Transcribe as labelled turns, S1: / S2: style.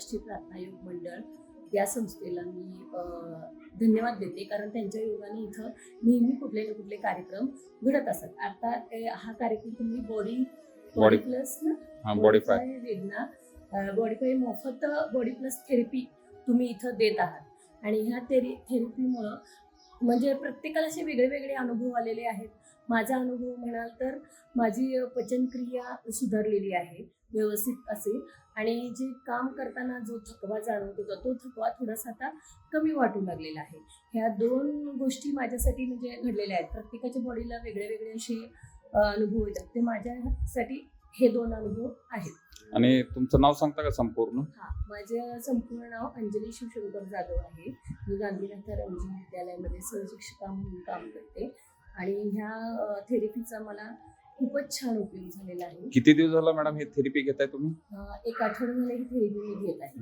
S1: आंतरराष्ट्रीय प्रार्थना योग मंडळ या संस्थेला मी धन्यवाद देते. कारण त्यांच्या योगाने इथं नेहमी कुठले ना कुठले कार्यक्रम घडत असतात. आता हा कार्यक्रम तुम्ही बॉडी बॉडी प्लस ना?
S2: बॉडीफाय
S1: वेदना बॉडीफाय मोफत बॉडी प्लस थेरपी तुम्ही इथं देत आहात. आणि ह्या थेरी थेरपीमुळं म्हणजे प्रत्येकाला असे वेगळे वेगळे अनुभव आलेले आहेत. माझा अनुभव म्हणाल तर माझी पचनक्रिया सुधारलेली आहे व्यवस्थित असेल. आणि जे काम करताना जो थकवा जाणवत होता तो थकवा थोडासा आता कमी वाटू लागलेला आहे. ह्या दोन गोष्टी माझ्यासाठी म्हणजे घडलेल्या आहेत. प्रत्येकाच्या बॉडीला वेगळे वेगळे असे अनुभव येतात. ते माझ्यासाठी हे दोन अनुभव आहेत.
S2: आणि तुमचं नाव सांगता का संपूर्ण?
S1: हा माझं संपूर्ण नाव अंजली शिवशंकर जाधव आहे. मी गांधीनगर रंजी विद्यालयामध्ये सहशिक्षिका म्हणून काम करते. आणि ह्या थेरपीचा मला खूपच छान उपयोग झालेला आहे.
S2: किती दिवस झाला मॅडम हे थेरपी घेताय तुम्ही?
S1: एक आठवडा झाला ही थेरपी मी घेत आहे.